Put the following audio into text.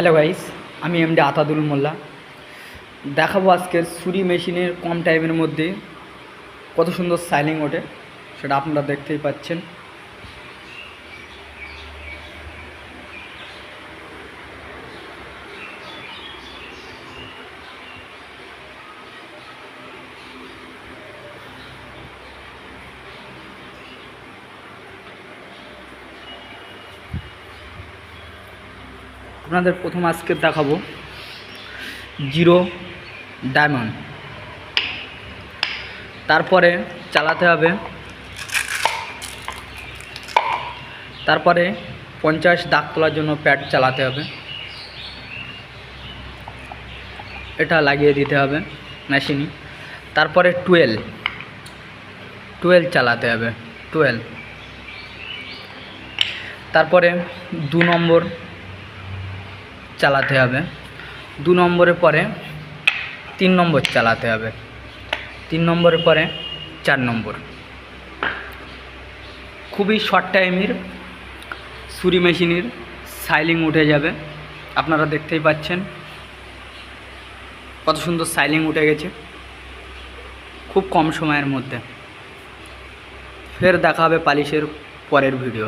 Hello guys আমি MD Atadul Molla. দেখাবো আজকের সুরি মেশিনের কম টাইমের মধ্যে কত সুন্দর সাইলিং ওঠে, সেটা আপনারা দেখতেই পাচ্ছেন। আপনাদের প্রথম আজকে দেখাবো জিরো ডায়মন্ড। তারপরে চালাতে হবে তারপরে পঞ্চাশ দাগ তোলার জন্য প্যাড চালাতে হবে। এটা লাগিয়ে দিতে হবে মেশিনই তারপরে টুয়েলভ। টুয়েলভ চালাতে হবে, টুয়েলভ। তারপরে দু নম্বর চালাতে হবে। দু নম্বরের পরে তিন নম্বর চালাতে হবে। তিন নম্বরের পরে চার নম্বর। খুবই শর্ট টাইমের সুরি মেশিনের সাইলিং উঠে যাবে। আপনারা দেখতেই পাচ্ছেন কত সুন্দর সাইলিং উঠে গেছে। খুব কম সময়ের মধ্যে। ফের দেখা হবে পালিশের পরের ভিডিও